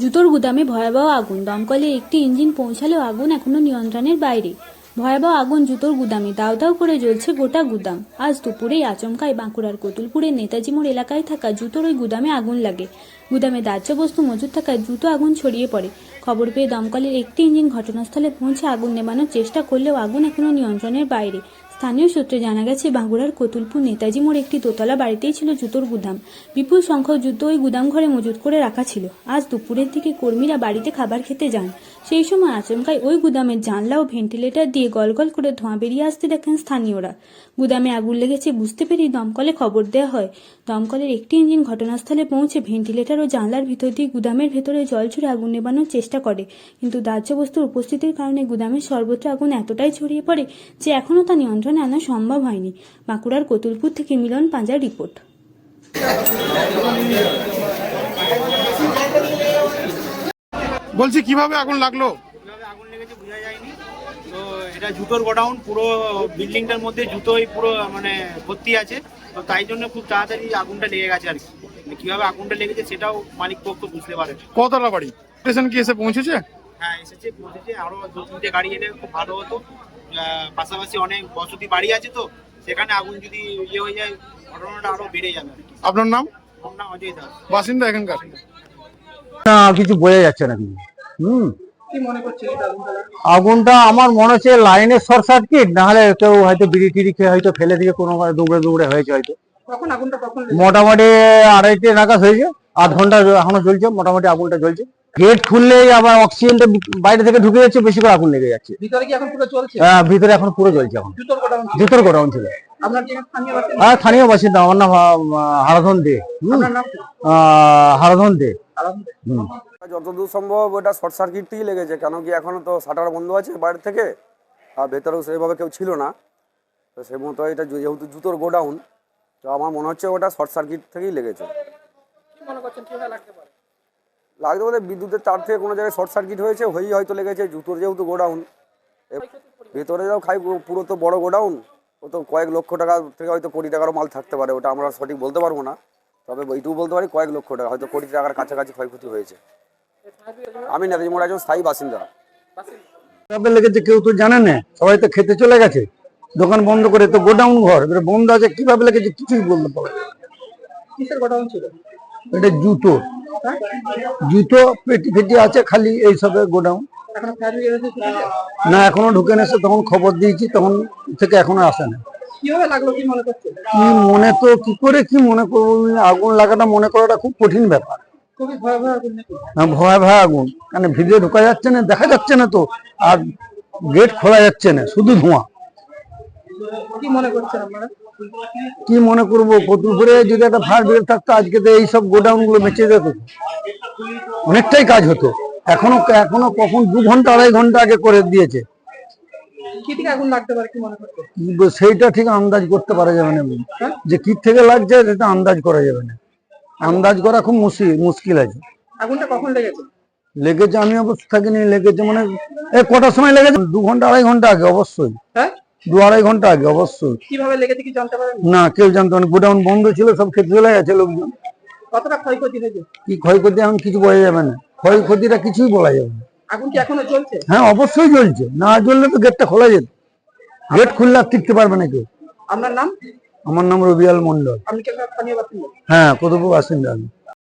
জুতোর গুদামে ভয়াবহ আগুন। দমকলে একটি ইঞ্জিন পৌঁছালেও আগুন এখনও নিয়ন্ত্রণের বাইরে। ভয়াবহ আগুন জুতোর গুদামে। দাও দাও করে জ্বলছে গোটা গুদাম। আজ দুপুরেই আচমকায় বাঁকুড়ার কতুলপুরের নেতাজি মোড় এলাকায় থাকা জুতোর ওই গুদামে আগুন লাগে। গুদামে দাহ্য বস্তু মজুদ থাকায় জুতো আগুন ছড়িয়ে পড়ে। খবর পেয়ে দমকলের একটি ইঞ্জিন ঘটনাস্থলে পৌঁছে আগুন নেবানোর চেষ্টা করলেও আগুন এখনও নিয়ন্ত্রণের বাইরে। স্থানীয় সূত্রে জানা গেছে, বাঁকুড়ার কতুলপুর নেতাজি মোড় একটি দোতলা বাড়িতেই ছিল জুতোর গুদাম। বিপুল সংখ্যক জুতো ওই গুদাম ঘরে মজুত করে রাখা ছিল। আজ দুপুরের দিকে কর্মীরা বাড়িতে খাবার খেতে যান। সেই সময় আচমকায় ওই গুদামের জানলা ও ভেন্টিলেটর দিয়ে গলগল করে ধোঁয়া বেরিয়ে আসতে দেখেন স্থানীয়রা। গুদামে আগুন লেগেছে বুঝতে পেরেই দমকলে খবর দেওয়া হয়। দমকলের একটি ইঞ্জিন ঘটনাস্থলে পৌঁছে ভেন্টিলেটর ও জানলার ভিতর দিয়ে গুদামের ভেতরে জল ছুড়ে আগুন নেবানোর চেষ্টা করে। কিন্তু দাহ্য বস্তুর উপস্থিতির কারণে গুদামের সর্বত্র আগুন এতটাই ছড়িয়ে পড়ে যে এখনও তা নিয়ন্ত্রণে আনা সম্ভব হয়নি। বাঁকুড়ার কতুলপুর থেকে মিলন পাঁজার রিপোর্ট। বলছি কীভাবে আগুন লাগল? কীভাবে আগুন লেগেছে বোঝা যায়নি। তো এটা জুতোর গোডাউন পুরো বিল্ডিংটার মধ্যে জুতোই পুরো মানে ভর্তি আছে। তো তাই জন্য খুব তাড়াতাড়ি আগুনটা লেগে গেছে আর কি। মানে কীভাবে আগুনটা লেগেছে সেটাও মালিক পক্ষ বুঝতে পারে। কতলা বাড়ি? স্টেশন কি এসে পৌঁছেছে? হ্যাঁ এসেছে পৌঁছেছে। আরও দু তিনটে গাড়ি এলে খুব ভালো হতো। পাশাপাশি অনেক বসতি বাড়ি আছে তো সেখানে আগুন যদি ইয়ে হয়ে যায় ঘটনাটা আরও বেড়ে যাবে। আপনার নাম? আমার নাম অজয় দাস। বাসিন্দা এখানকার? না কিছু বোঝা যাচ্ছে না কিছু হুম। আগুনটা? আমার মনে হচ্ছে লাইনের শর্ট সার্কিট না হলে কেউ হয়তো বিড়ি টিড়ি খেয়ে হয়তো ফেলে দিয়ে কোনো দৌড়ে দুবড়ে হয়েছে হয়তো? মোটামুটি আড়াইটে নাগাদ হয়েছে আধ ঘণ্টা এখনও চলছে মোটামুটি আগুনটা জ্বলছে। গেট খুললেই আবার অক্সিজেনটা বাইরে থেকে ঢুকে যাচ্ছে বেশি করে আগুন লেগে যাচ্ছে। ভিতরে এখন পুরো চলছে ভিতরে এখন পুরো জ্বলছে এখন। জুতোর গোডাউন ছিল। ভিতর গোডাউন ছিল। এখানে স্থানীয় বাসিন্দা? আমার নাম হারাধন দে। হারাধন দে। যতদূর সম্ভব ওটা শর্ট সার্কিট থেকেই লেগেছে কেন কি এখনও তো শাটার বন্ধ আছে বাইরে থেকে আর ভেতরেও সেইভাবে কেউ ছিল না। তো সে মতো এটা যেহেতু জুতোর গোডাউন তো আমার মনে হচ্ছে ওটা শর্ট সার্কিট থেকেই লেগেছে। কি মনে করছেন কীভাবে লাগতে পারে? লাগতে বলে বিদ্যুতের তার থেকে কোনো জায়গায় শর্ট সার্কিট হয়েছে হয়েই হয়তো লেগেছে জুতোর যেহেতু গোডাউন। ভেতরে যাও খাই পুরো তো বড় গোডাউন ও তো কয়েক লক্ষ টাকা থেকে হয়তো কোটি টাকারও মাল থাকতে পারে ওটা আমরা সঠিক বলতে পারব না। তবে এইটুকু বলতে পারি কয়েক লক্ষ টাকা হয়তো কোটি টাকার কাছাকাছি ক্ষয়ক্ষতি হয়েছে। আমি নেতাজি মোড় একজন স্থায়ী বাসিন্দা। কীভাবে লেগেছে কেউ তো জানে না সবাই তো খেতে চলে গেছে। দোকান বন্ধ করে তো গোডাউন ঘর এবারে বন্ধ আছে কীভাবে লেগেছে কিছুই বলতে পারে কিসের গোডাউন ছিল? এটা জুতো। হ্যাঁ? জুতো পেটি ফেটি আছে খালি এইসবের গোডাউন। না এখনও ঢুকে নেছে তখন খবর দিয়েছি তখন থেকে এখনও আসে না। মনে মনে তো কি করে কি মনে করব? আগুন লাগাটা মনে করাটা খুব কঠিন ব্যাপার। ভয় ভয় আগুন কারণ ভিতরে ঢোকা যাচ্ছে না দেখা যাচ্ছে না তো। আর গেট খোলা যাচ্ছে না শুধু ধোঁয়া। কি মনে করছেন আপনারা? কি মনে করব? কতুলপুরে যদি একটা ফায়ার ব্রিগেড থাকতো আজকে তো এইসব গোডাউনগুলো বেঁচে যেত। অনেকটাই কাজ হতো। এখনও এখনও কখন দু ঘণ্টা আড়াই ঘণ্টা আগে করে দিয়েছে। কি থেকে আগুন লাগতে পারে কি মনে করছেন? কি- সেইটা ঠিক আন্দাজ করতে পারা যাবে না যে কি থেকে লাগছে সেটা আন্দাজ করা যাবে না। আন্দাজ করা খুব মুশকিল মুশকিল আছে। আগুনটা কখন লেগেছে? লেগেছে আমি অবশ্য থাকিনি লেগেছে মানে এ কটার সময় লেগেছে? দু ঘণ্টা আড়াই ঘণ্টা আগে অবশ্যই। হ্যাঁ? দু আড়াই ঘণ্টা আগে অবশ্যই। কীভাবে লেগেছে কি জানতে পারেন? না কেউ জানতো না। গোডাউন বন্ধ ছিল সব খেতে চলে গেছে লোকজন। কতটা ক্ষয়ক্ষতি হয়েছে? কি ক্ষয়ক্ষতি এখন কিছু বলা যাবে না। ক্ষয়ক্ষতিটা কিছুই বলা যাবে না। আগুন কি এখনও চলছে হ্যাঁ অবশ্যই চলছে না জ্বললে তো গেটটা খোলা যেত। গেট খুললে আর টিকতে পারবে না কেউ। আপনার নাম? আমার নাম রবিয়াল মন্ডল আপনি কি স্থানীয় বাসিন্দা? হ্যাঁ কতপুর বাসিন্দা আমি।